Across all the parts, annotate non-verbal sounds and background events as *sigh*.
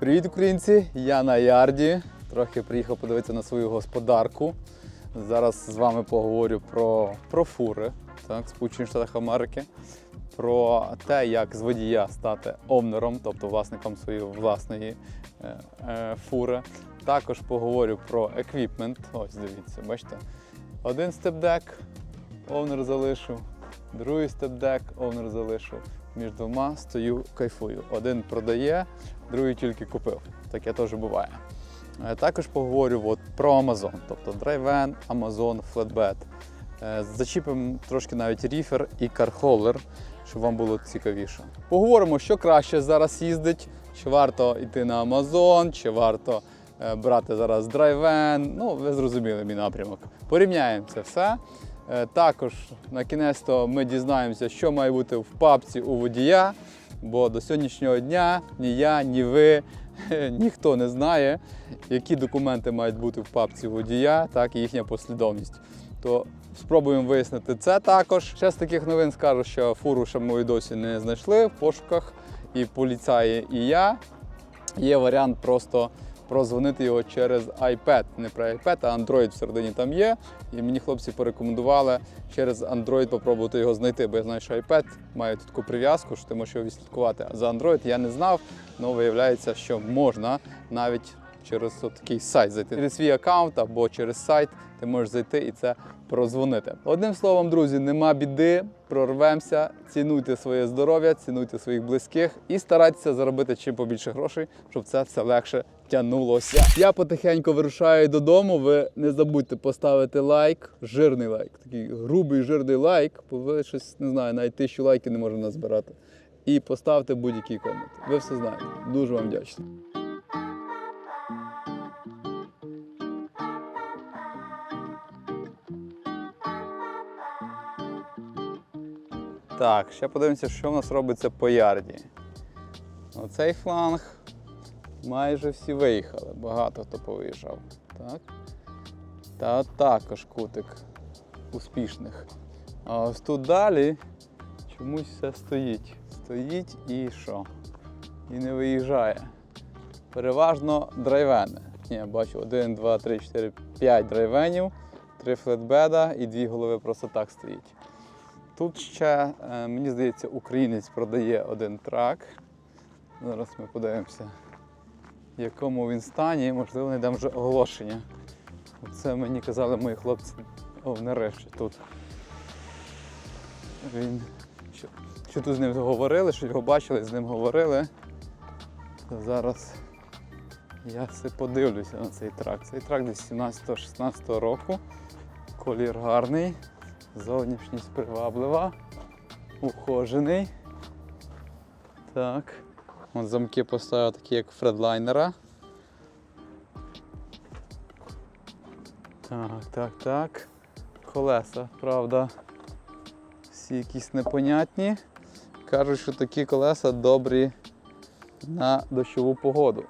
Привіт, українці! Я на ярді. Трохи приїхав подивитися на свою господарку. Зараз з вами поговорю про, про фури так, Сполучених Штатах Америки, про те, як з водія стати овнером, тобто власником своєї власної е, е, фури. Також поговорю про еквіпмент. Ось дивіться, бачите. Один степдек, овнер залишив, другий степдек, овнер залишив. Між двома стою, кайфую. Один продає, другий тільки купив. Таке теж буває. Е, Також поговорю от про Amazon, тобто драйвен, Amazon, Flatbed. Е, Зачіпимо трошки навіть ріфер і кархолер, щоб вам було цікавіше. Поговоримо, що краще зараз їздить, чи варто йти на Amazon, чи варто е, брати зараз драйвен. Ну, ви зрозуміли мій напрямок. Порівняємо це все. Е, Також на кінець-то ми дізнаємося, що має бути в папці у водія, бо до сьогоднішнього дня ні я, ні ви, *laughs* ніхто не знає, які документи мають бути в папці водія, так і їхня послідовність. То спробуємо вияснити це також. Ще з таких новин скажу, що фуру ще ми досі не знайшли в пошуках і поліцаї, і я. Є варіант просто прозвонити його через iPad. Не про iPad, а Android всередині там є. І мені хлопці порекомендували через Android попробувати його знайти, бо я знаю, що iPad має таку прив'язку, що ти можеш його відслідкувати. А за Android я не знав, але виявляється, що можна навіть через такий сайт зайти. Через свій аккаунт або через сайт ти можеш зайти і це прозвонити. Одним словом, друзі, нема біди, прорвемося, цінуйте своє здоров'я, цінуйте своїх близьких і старайтеся заробити чим побільше грошей, щоб це все легше тягнулося. Я потихеньку вирушаю додому. Ви не забудьте поставити лайк, жирний лайк, такий грубий жирний лайк, бо ви щось не знаю, навіть тисячу лайків не можемо назбирати. І поставте будь-який комент. Ви все знаєте. Дуже вам вдячний. Так, ще подивимося, що в нас робиться по ярді. Оцей фланг майже всі виїхали, багато хто повиїжджав. Так. Та також кутик успішних. А ось тут далі чомусь все стоїть. Стоїть і що? І не виїжджає. Переважно драйвени. Ні, бачу 1, 2, 3, 4, 5 драйвенів, 3 флетбеда і дві голови просто так стоїть. Тут ще, е, мені здається, українець продає один трак. Зараз ми подивимося, в якому він стані. Можливо, знайдемо вже оголошення. Це мені казали мої хлопці овнери, що тут. Він що, що тут з ним говорили, що його бачили, з ним говорили. То зараз я все подивлюся на цей трак. Цей трак десь 17-16 року. Колір гарний. Зовнішність приваблива, ухожений. Так. От замки поставив такі, як фредлайнера. Так, так, так. Колеса, правда, всі якісь непонятні. Кажуть, що такі колеса добрі на дощову погоду.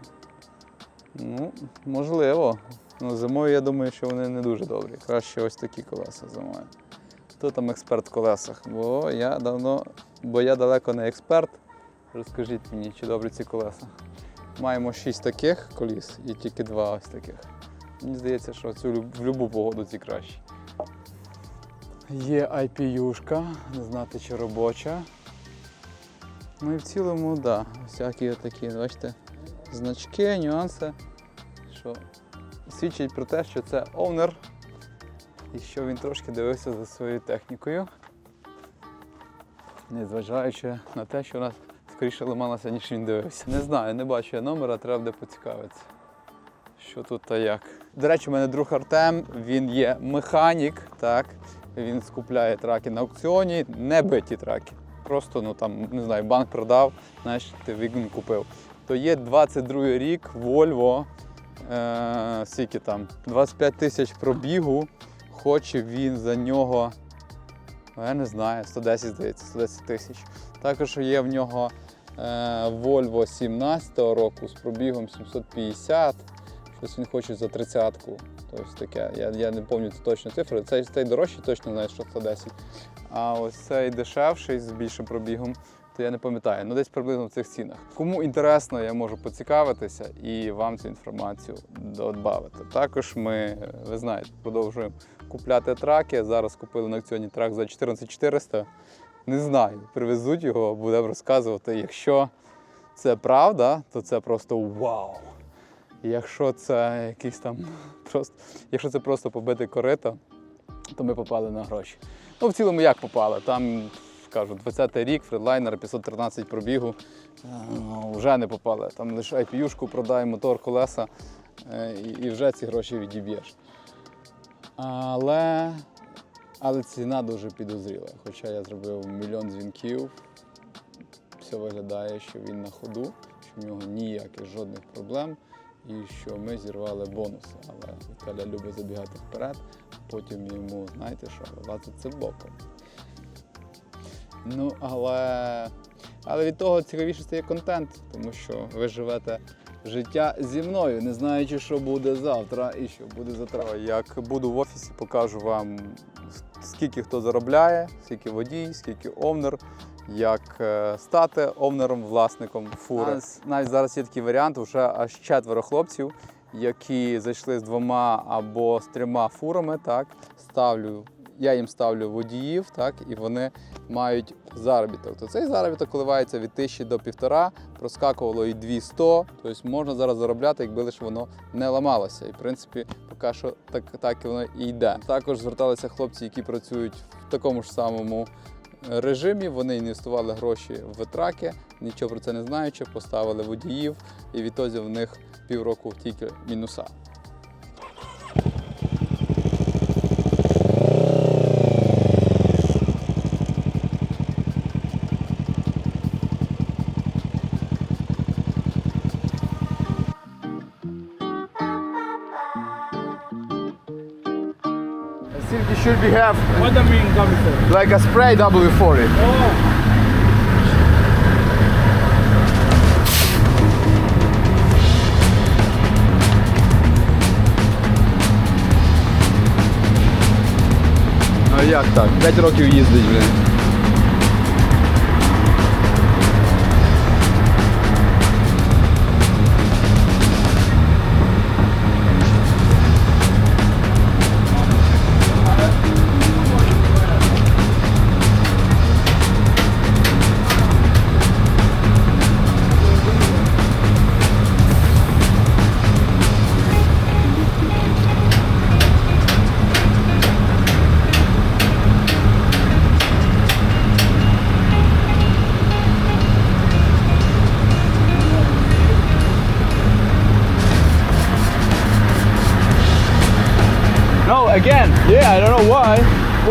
Ну, можливо. Ну, зимою я думаю, що вони не дуже добрі. Краще ось такі колеса зимою. Хто там експерт в колесах? Бо я давно, бо я далеко не експерт. Розкажіть мені, чи добрі ці колеса. Маємо шість таких коліс і тільки два ось таких. Мені здається, що цю в будь-яку погоду ці кращі. Є IPU-шка, не знати чи робоча. Ну і в цілому, так, да, всякі такі, бачите, значки, нюанси, що свідчить про те, що це овнер і що він трошки дивився за своєю технікою, незважаючи на те, що вона скоріше ламалася, ніж він дивився. Не знаю, не бачу я номера, треба буде поцікавитися. Що тут та як. До речі, у мене друг Артем, він є механік, так. Він скупляє траки на аукціоні, не биті траки. Просто ну там, не знаю, банк продав, знаєш, ти він купив. То є 22 рік Volvo, е, скільки там, 25 тисяч пробігу. Хоче він за нього, ну, я не знаю, 110, здається, 110 тисяч. Також є в нього е, Volvo 17 року з пробігом 750. Щось він хоче за 30-ку. Тобто таке. Я, я не пам'ятаю точно цифри. Цей, цей дорожчий точно знає, що 110. А ось цей дешевший з більшим пробігом то я не пам'ятаю. Ну десь приблизно в цих цінах. Кому інтересно, я можу поцікавитися і вам цю інформацію додати. Також ми, ви знаєте, продовжуємо купляти траки. Зараз купили на аукціоні трак за 14400. Не знаю, привезуть його, будемо розказувати. Якщо це правда, то це просто вау. Якщо це якийсь там *laughs* просто, якщо це просто побити корито, то ми попали на гроші. Ну, в цілому як попали? Там, кажу, 20-й рік, фредлайнер, 513 пробігу, е, вже не попали. Там лише IPU-шку продай, мотор, колеса, е, і вже ці гроші відіб'єш. Але, але ціна дуже підозріла. Хоча я зробив мільйон дзвінків, все виглядає, що він на ходу, що в нього ніяких жодних проблем і що ми зірвали бонуси. Але Віталя любить забігати вперед, потім йому, знаєте що, вилазить це боком. Ну, але, але від того цікавіше стає контент, тому що ви живете життя зі мною, не знаючи, що буде завтра і що буде завтра. Як буду в офісі, покажу вам, скільки хто заробляє, скільки водій, скільки овнер, як е, стати овнером, власником фури. Навіть, навіть зараз є такий варіант, вже аж четверо хлопців, які зайшли з двома або з трьома фурами. Так, ставлю, я їм ставлю водіїв, так, і вони мають заробіток. То цей заробіток коливається від 1000 до 1,5, проскакувало і 200, тобто можна зараз заробляти, якби лише воно не ламалося. І в принципі, поки що так, так і воно і йде. Також зверталися хлопці, які працюють в такому ж самому режимі. Вони інвестували гроші в траки, нічого про це не знаючи, поставили водіїв, і відтоді в них півроку тільки мінуса. have what do you mean Like a spray W40. Oh. No jak 5 roków jeździć.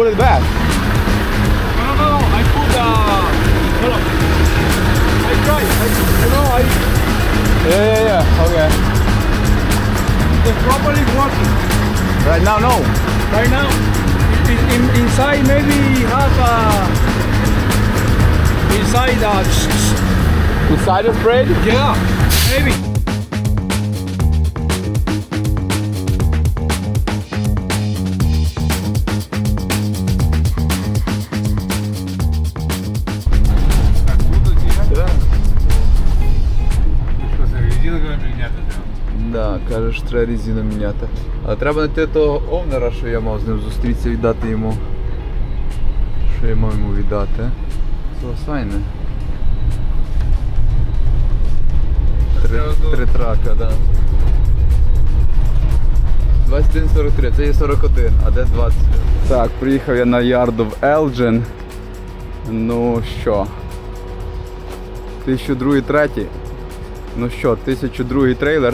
It back. no, no, no, I put uh, hold on. I try, I, you know, I, Yeah, yeah, yeah. Okay. the properly working. Right now, no. Right now, in, in, inside maybe have uh, inside uh, Inside the sprayed? yeah, maybe. Каже, що треба резину міняти. Але треба знайти того овнера, що я мав з ним зустрітися, віддати йому. Що я мав йому віддати? Це файне. Три, три трака, да. 21.43, це є 41, а де 20? Так, приїхав я на ярду в Elgin. Ну що? 1002 третій. Ну що, 1002 трейлер.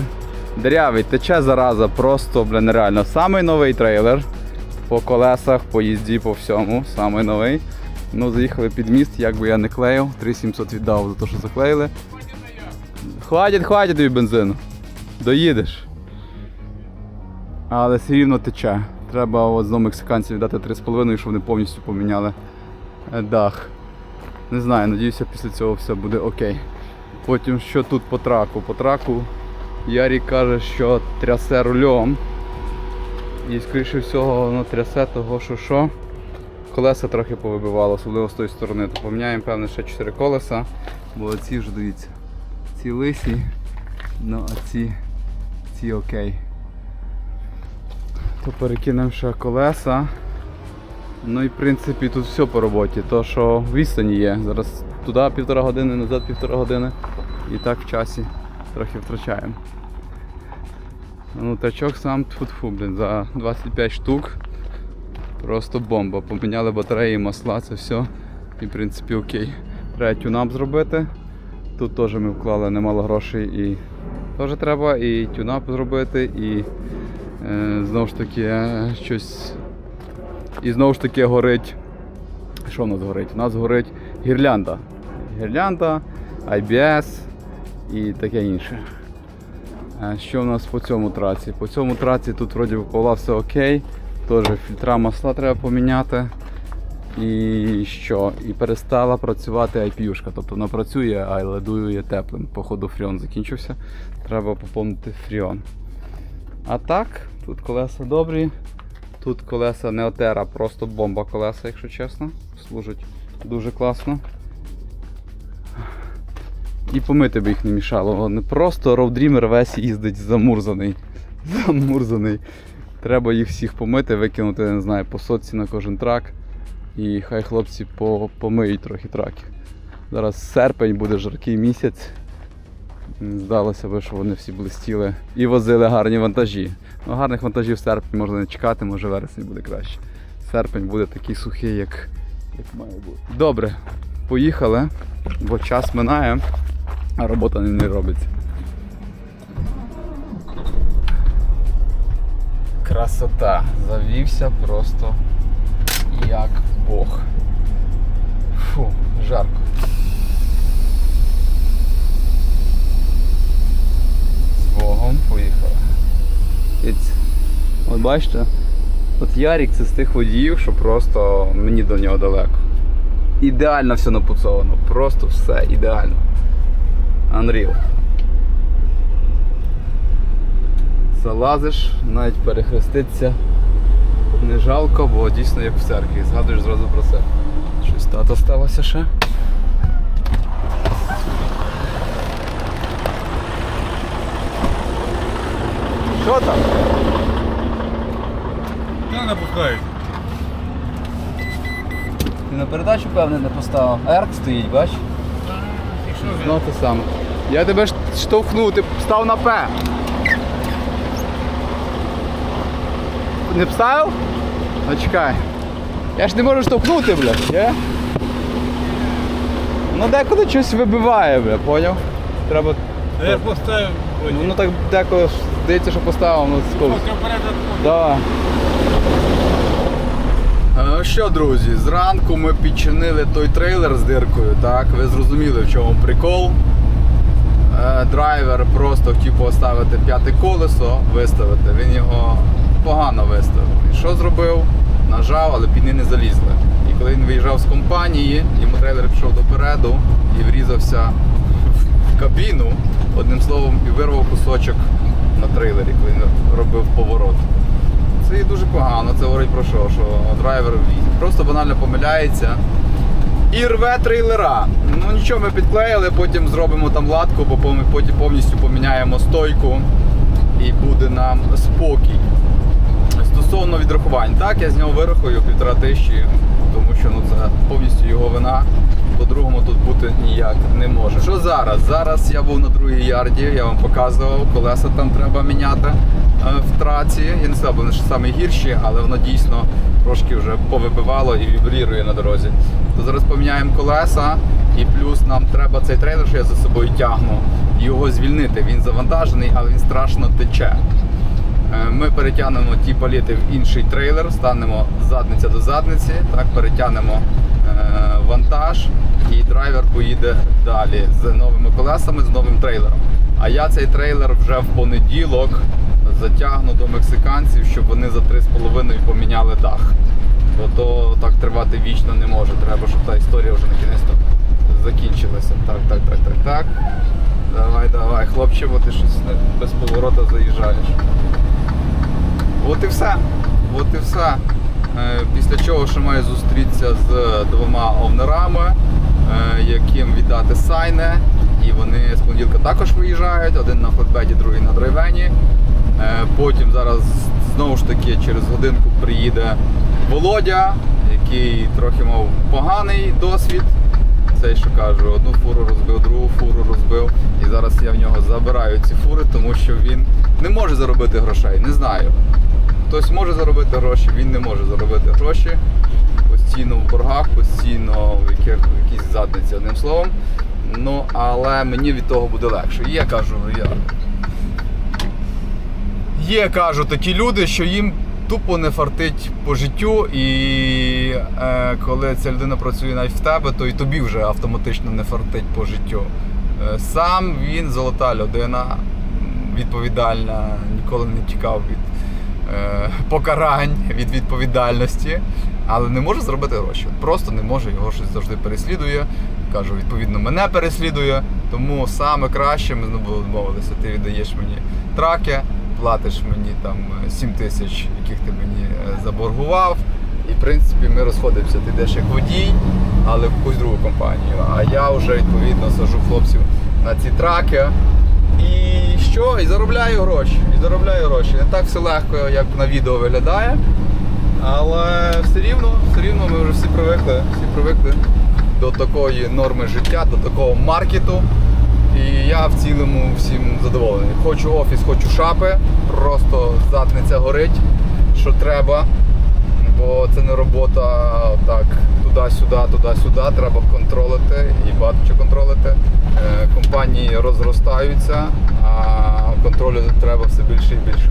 Дерявий, тече зараза, просто бля, нереально. Самий новий трейлер. По колесах, по їзді, по всьому. Самий новий. Ну, заїхали під міст, як би я не клеїв. 3700 віддав за те, що заклеїли. Хватить, хватить тобі бензину. Доїдеш. Але все рівно тече. Треба знову мексиканців віддати 3,5, щоб вони повністю поміняли е, дах. Не знаю, надіюся, після цього все буде окей. Потім що тут по траку? По траку Ярік каже, що трясе рульом. І скоріше всього воно трясе того, що що. колеса трохи повибивало, особливо з тої сторони, то поміняємо, певне, ще 4 колеса, бо ці вже дивіться. Ці лисі, ну а ці, ці окей. То перекинемо ще колеса. Ну і в принципі тут все по роботі. То що відстані є. Зараз туди півтора години, назад півтора години. І так в часі трохи втрачаємо. Ну, тачок сам тфу блін, за 25 штук. Просто бомба. Поміняли батареї, масла, це все. І в принципі окей. Треба тюнап зробити. Тут теж ми вклали немало грошей і теж треба і тюнап зробити, і е, знову ж таки е, щось. І знову ж таки горить. Що в нас горить? У нас горить гірлянда. Гірлянда, IBS і таке інше. Що у нас по цьому траці? По цьому траці тут вроді Павла все окей. Теж фільтра масла треба поміняти. І що? І перестала працювати IPU-шка. Тобто вона працює, але дує теплим. Походу фріон закінчився. Треба поповнити фріон. А так, тут колеса добрі. Тут колеса Неотера, просто бомба колеса, якщо чесно. Служать дуже класно. І помити би їх не мішало. Не просто роудрімер весь їздить замурзаний. *laughs* Замурзаний. Треба їх всіх помити, викинути, не знаю, по сотці на кожен трак. І хай хлопці по, помиють трохи траки. Зараз серпень буде жаркий місяць. Здалося би, що вони всі блистіли і возили гарні вантажі. Ну, гарних вантажів в серпні можна не чекати, може вересень буде краще. Серпень буде такий сухий, як, як має бути. Добре, поїхали, бо час минає, а робота не, робиться. Красота. Завівся просто як Бог. Фу, жарко. З Богом поїхали. От бачите, от Ярік це з тих водіїв, що просто мені до нього далеко. Ідеально все напуцовано, просто все ідеально. Unreal. Залазиш, навіть перехреститися не жалко, бо дійсно як в церкві, згадуєш зразу про це. Щось тато сталося ще. Що там? Как она? Ти на передачу, певне, не поставив. Ерк стоїть, бач? Знов те саме. Я тебе штовхнув, ти став на П. Не вставив? Ну чекай. Я ж не можу штовхнути, бля. Є? Ну деколи щось вибиває, бля, поняв? Треба. Да я поставил вроде. Ну так деколи здається, що поставив, ну сковз. Просто порядок. Да. Ну що, друзі, зранку ми підчинили той трейлер з диркою, так? Ви зрозуміли, в чому прикол. Е, Драйвер просто хотів поставити п'яте колесо, виставити. Він його погано виставив. І що зробив? Нажав, але піни не залізли. І коли він виїжджав з компанії, йому трейлер пішов допереду і врізався в кабіну, одним словом, і вирвав кусочок на трейлері, коли він робив поворот. Це є дуже погано, це говорить про що? Що драйвер просто банально помиляється і рве трейлера. Ну нічого, ми підклеїли, потім зробимо там латку, бо пом- потім повністю поміняємо стойку і буде нам спокій. Стосовно відрахувань, так, я з нього вирахую півтора тисячі, тому що ну, це повністю його вина. По-другому тут бути ніяк не може. Що зараз? Зараз я був на другій ярді, я вам показував, колеса там треба міняти в траці. Я не сказав, вони ж самі гірші, але воно дійсно трошки вже повибивало і вібрірує на дорозі. То зараз поміняємо колеса, і плюс нам треба цей трейлер, що я за собою тягну, його звільнити. Він завантажений, але він страшно тече. Е, Ми перетягнемо ті паліти в інший трейлер, станемо задниця до задниці, так, перетягнемо е, вантаж і драйвер поїде далі з новими колесами, з новим трейлером. А я цей трейлер вже в понеділок затягну до мексиканців, щоб вони за 3,5 поміняли дах. Бо то так тривати вічно не може. Треба, щоб та історія вже на кінець закінчилася. Так, так, так, так, так. Давай, давай, хлопче, бо ти щось без поворота заїжджаєш. От і все. От і все. Е, Після чого ще маю зустрітися з двома овнерами, е, яким віддати сайне. І вони з понеділка також виїжджають, один на флетбеді, другий на драйвені. Е, Потім зараз знову ж таки через годинку приїде Володя, який трохи мав поганий досвід. Цей, що кажу, одну фуру розбив, другу фуру розбив. І зараз я в нього забираю ці фури, тому що він не може заробити грошей. Не знаю. Хтось може заробити гроші, він не може заробити гроші. Постійно в боргах, постійно в яких, в якійсь задниці, одним словом. Ну, але мені від того буде легше. Є, кажу, я. Є, кажу, такі люди, що їм тупо не фартить по життю, і е, коли ця людина працює навіть в тебе, то і тобі вже автоматично не фартить по життю. Е, сам він золота людина, відповідальна, ніколи не тікав від е, покарань, від відповідальності, але не може зробити гроші. Просто не може, його щось завжди переслідує. Кажу, відповідно, мене переслідує. Тому саме краще ми знову домовилися. Ти віддаєш мені траки, платиш мені там 7 тисяч, яких ти мені е, заборгував. І в принципі ми розходимося. Ти йдеш як водій, але в якусь другу компанію. А я вже відповідно сажу хлопців на ці траки. І що? І заробляю гроші. І заробляю гроші. Не так все легко, як на відео виглядає. Але все рівно, все рівно ми вже всі привикли, всі привикли до такої норми життя, до такого маркету. І я в цілому всім задоволений. Хочу офіс, хочу шапи, просто задниця горить, що треба. Бо це не робота так туди-сюди, туди-сюди. Треба контролити і багато що контролити. Е, Компанії розростаються, а контролю треба все більше і більше.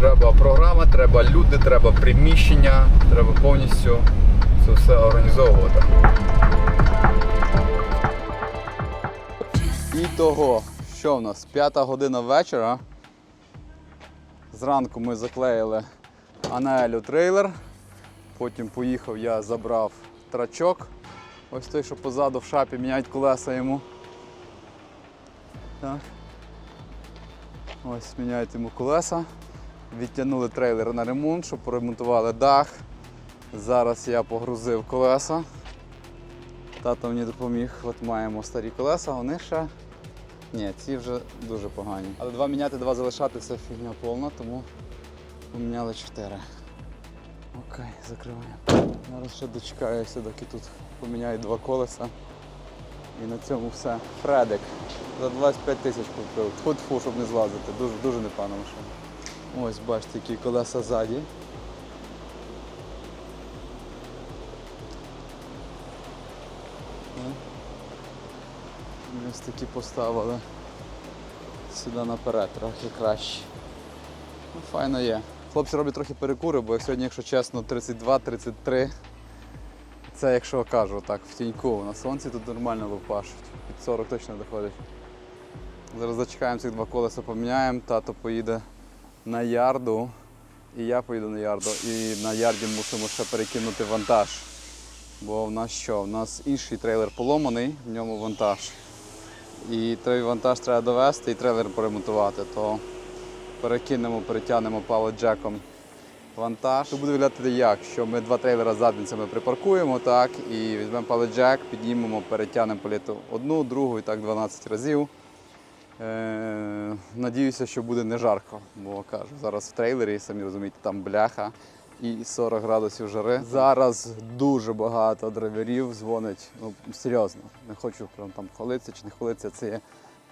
Треба програма, треба люди, треба приміщення, треба повністю це все організовувати. І того, що в нас? П'ята година вечора. Зранку ми заклеїли Анаелю трейлер. Потім поїхав, я забрав трачок. Ось той, що позаду в шапі міняють колеса йому. Так. Ось міняють йому колеса. Відтягнули трейлер на ремонт, щоб поремонтували дах. Зараз я погрузив колеса. Тато мені допоміг, от маємо старі колеса, вони ще. Ні, ці вже дуже погані. Але два міняти, два залишати це фігня повна, тому поміняли чотири. Окей, закриваємо. Зараз ще дочекаюся, доки тут поміняють два колеса. І на цьому все. Фредик. За 25 тисяч купив. Тьфу-тьфу, щоб не злазити. Дуже дуже машина. Ось бачите, які колеса ззаді. Ось такі поставили сюди наперед, трохи краще. Ну, файно є. Хлопці роблять трохи перекури, бо сьогодні, якщо чесно, 32-33. Це якщо кажу так, в тіньку. На сонці тут нормально лупашуть. Під 40 точно доходить. Зараз зачекаємо цих два колеса, поміняємо, тато поїде на ярду, і я поїду на ярду. І на ярді мусимо ще перекинути вантаж. Бо в нас що? У нас інший трейлер поломаний, в ньому вантаж. І той вантаж треба довести і трейлер поремонтувати, то перекинемо, перетягнемо паводжеком вантаж. То буде виглядати як, що ми два трейлера задницями припаркуємо, так, і візьмемо паледжек, піднімемо, перетягнемо паліту одну, другу і так 12 разів. Е, надіюся, що буде не жарко, бо кажу, зараз в трейлері, самі розумієте, там бляха і 40 градусів жари. Зараз дуже багато драйверів дзвонить. Ну серйозно, не хочу прям там хвалитися чи не хвалитися. Це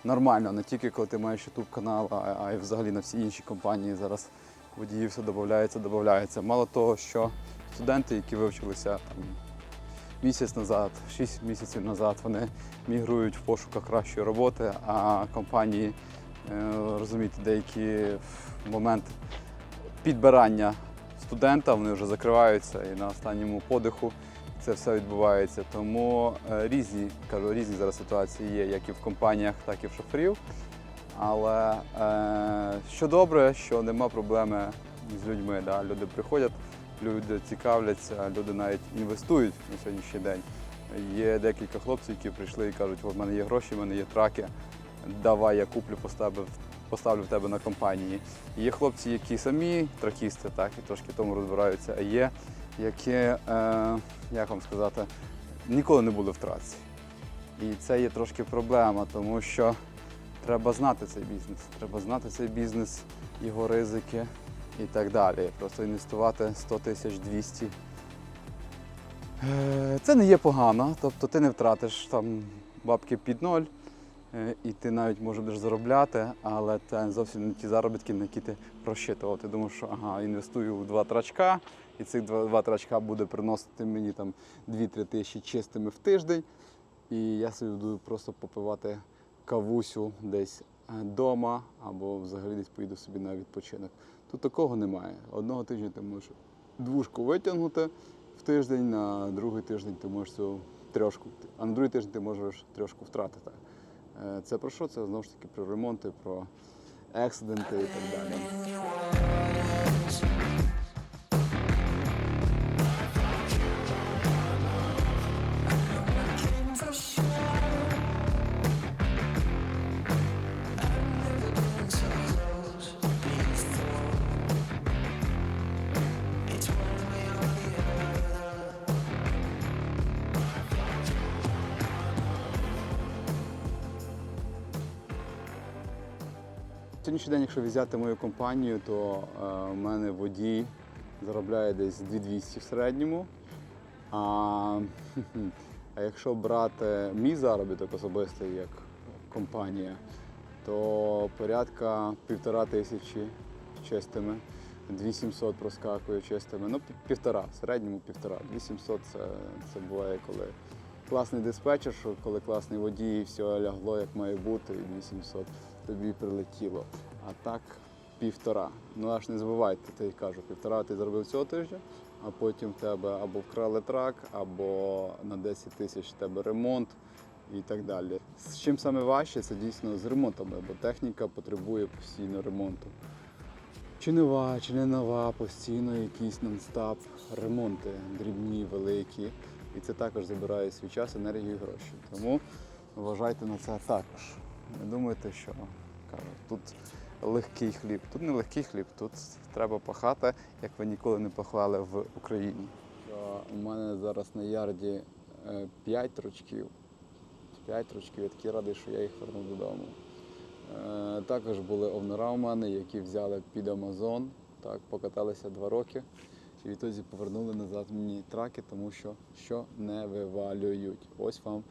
нормально, не тільки коли ти маєш YouTube канал, а, а й взагалі на всі інші компанії зараз водіїв все додається, додається. Мало того, що студенти, які вивчилися там місяць назад, 6 місяців назад, вони мігрують в пошуках кращої роботи, а компанії, е, розумієте, деякі момент підбирання студента вони вже закриваються і на останньому подиху це все відбувається. Тому е, різні, кажу, різні зараз ситуації є, як і в компаніях, так і в шоферів. Але е, що добре, що нема проблеми з людьми. Да? Люди приходять, люди цікавляться, люди навіть інвестують на сьогоднішній день. Є декілька хлопців, які прийшли і кажуть, от в мене є гроші, в мене є траки, давай я куплю, поставив поставлю в тебе на компанії. Є хлопці, які самі тракісти, так, і трошки тому розбираються, а є, які, е, як вам сказати, ніколи не були в траці. І це є трошки проблема, тому що треба знати цей бізнес. Треба знати цей бізнес, його ризики і так далі. Просто інвестувати 100 тисяч 200. Е, Це не є погано, тобто ти не втратиш там бабки під ноль, і ти навіть можеш заробляти, але це зовсім не ті заробітки, на які ти розчитував. Ти думаєш, що ага, інвестую в два трачка, і цих два, два трачка буде приносити мені там 2-3 тисячі чистими в тиждень. І я собі буду просто попивати кавусю десь вдома або взагалі десь поїду собі на відпочинок. Тут такого немає. Одного тижня ти можеш двушку витягнути в тиждень, на другий тиждень ти можеш цю трьошку, а на другий тиждень ти можеш трьошку втратити. Е, Це про що? Це знову ж таки про ремонти, про ексиденти і так далі. Сьогоднішній день, якщо взяти мою компанію, то е, у мене водій заробляє десь 2200 в середньому. А, *laughs* а якщо брати мій заробіток особистий як компанія, то порядка півтора тисячі чистими, 2700 проскакує чистими. Ну, півтора, в середньому півтора. 2700 це, це буває, коли класний диспетчер, що коли класний водій, все лягло як має бути, і 2700 тобі прилетіло. А так півтора. Ну аж не забувайте, ти кажу, півтора ти зробив цього тижня, а потім в тебе або вкрали трак, або на 10 тисяч в тебе ремонт і так далі. З чим саме важче, це дійсно з ремонтами, бо техніка потребує постійно ремонту. Чи нова, чи не нова, постійно якісь нон-стап ремонти, дрібні, великі. І це також забирає свій час, енергію і гроші. Тому вважайте на це також. Не думайте, що кажу, тут легкий хліб. Тут не легкий хліб, тут треба пахати, як ви ніколи не пахали в Україні. У мене зараз на ярді 5 трочків. 5 трочків, я такий радий, що я їх вернув додому. Е, Також були овнера у мене, які взяли під Амазон, так, покаталися два роки. І відтоді повернули назад мені траки, тому що що не вивалюють. Ось вам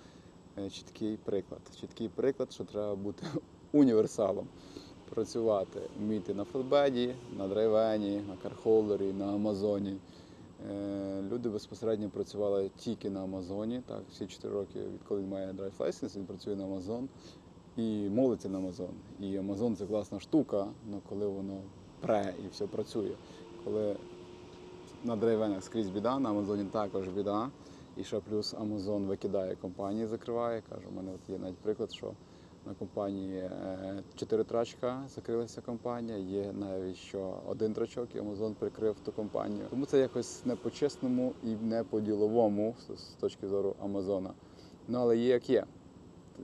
е, чіткий приклад. Чіткий приклад, що треба бути *laughs* універсалом. Працювати, вміти на флетбеді, на драйвені, на кархолдері, на Амазоні. Е, Люди безпосередньо працювали тільки на Амазоні. Так, всі 4 роки, відколи він має драйв лайсенс, він працює на Амазон і молиться на Амазон. І Амазон це класна штука, але коли воно пре і все працює. Коли на драйвенах скрізь біда, на Амазоні також біда. І ще плюс Амазон викидає компанії, закриває. Кажу, у мене от є навіть приклад, що на компанії е, чотири трачка закрилася компанія, є навіть що один трачок, і Амазон прикрив ту компанію. Тому це якось не по-чесному і не по-діловому з- точки зору Амазона. Ну але є як є.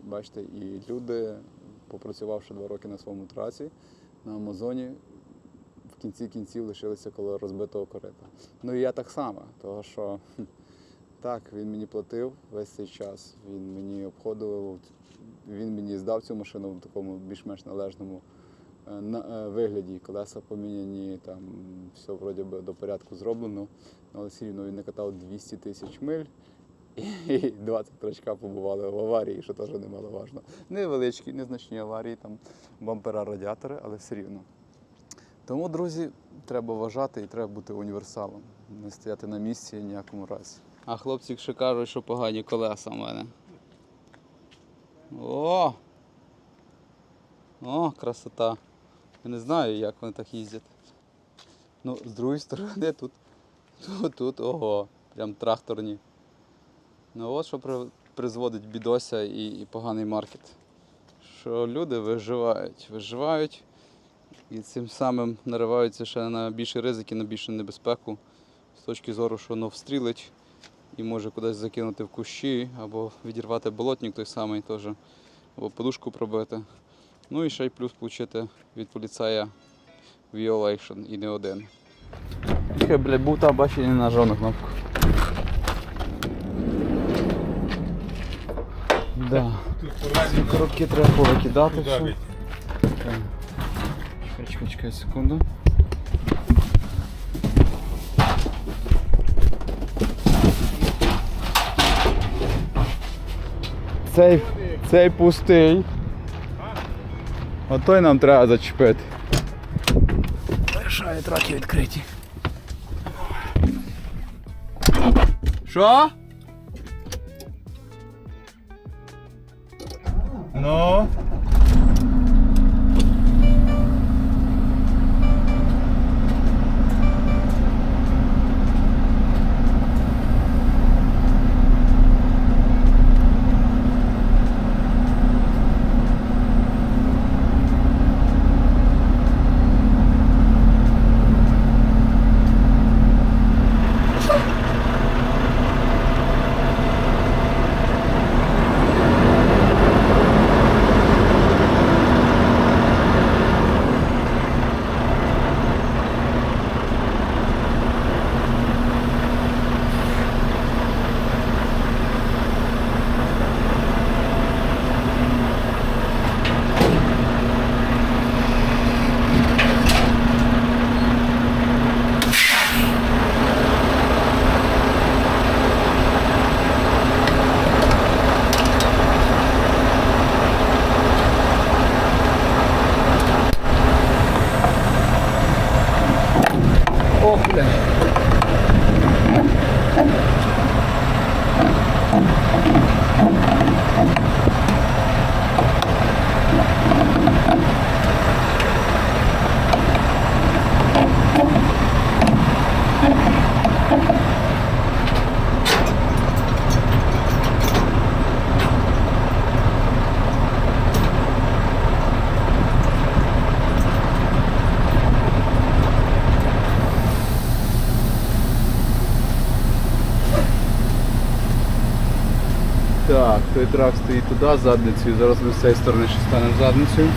Бачите, і люди, попрацювавши два роки на своєму траці на Амазоні, в кінці кінців лишилися коло розбитого корита. Ну і я так само, тому що так, він мені платив весь цей час, він мені обходив, він мені здав цю машину в такому більш-менш належному е, е, вигляді. Колеса поміняні, там все вроді би до порядку зроблено, але все рівно він накатав 200 тисяч миль. І 20 трачка побували в аварії, що теж немаловажно. Невеличкі, незначні аварії, там бампера, радіатори, але все рівно. Тому, друзі, треба вважати і треба бути універсалом, не стояти на місці ніякому разі. А хлопці ще кажуть, що погані колеса в мене. О! О, красота. Я не знаю, як вони так їздять. Ну, з другої сторони, тут, тут, тут ого, прям тракторні. Ну от що при- призводить бідося і, і поганий маркет. Що люди виживають, виживають і цим самим нариваються ще на більші ризики, на більшу небезпеку з точки зору, що воно встрілить і може кудись закинути в кущі, або відірвати болотник той самий теж, або подушку пробити. Ну і ще й плюс отримати від поліцея violation і не один. Чекай, блядь, був там бачив не нажав на кнопку. Да. Коробки треба повикидати. все. Чекай, чекай секунду. Цей, цей пустий. Отой той нам треба зачепити. Лишає траки відкриті. Що? Ну. Так, той трак стоїть туди задницею, зараз ми з цієї сторони ще станемо задницею.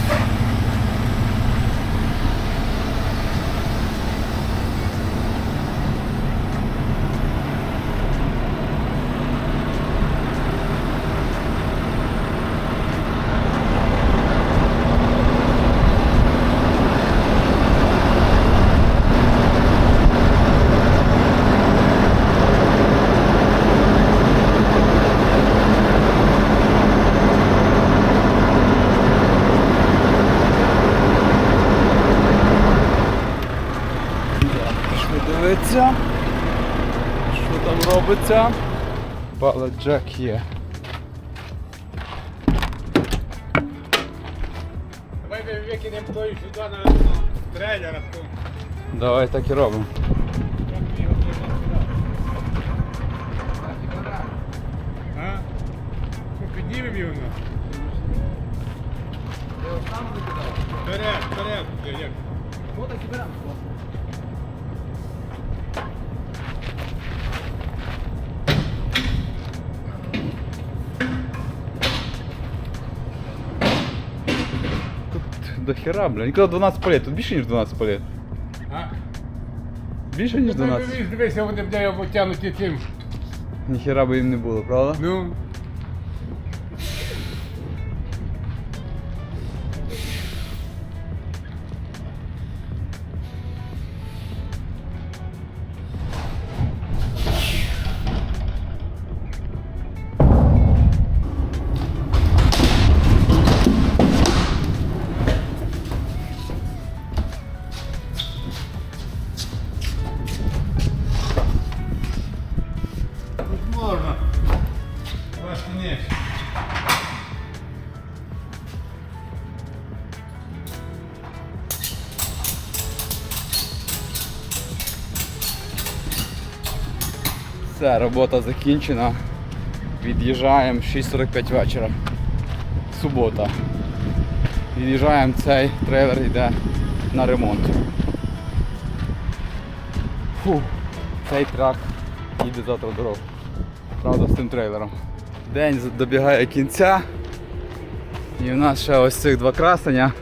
Робиться. Джек є. Давай викинемо той сюди на трейлер. Давай так і робимо. Хера, бля. Ніколи 12 палет, тут більше ніж 12 палет. А? Більше ніж Ну, 12. дивись, дивися, вони бля, його потягнуті цим. Ніхера би їм не було, правда? Ну. Все, робота закінчена. Від'їжджаємо 6.45 вечора. Субота. Від'їжджаємо, цей трейлер йде на ремонт. Фу, цей трак їде завтра в дорогу. Правда, з тим трейлером. День добігає кінця. І в нас ще ось цих два красення,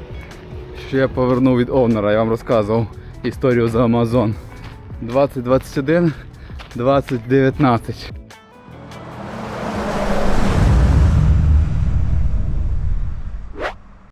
що я повернув від овнера, я вам розказував історію за Амазон. 2021, 2019.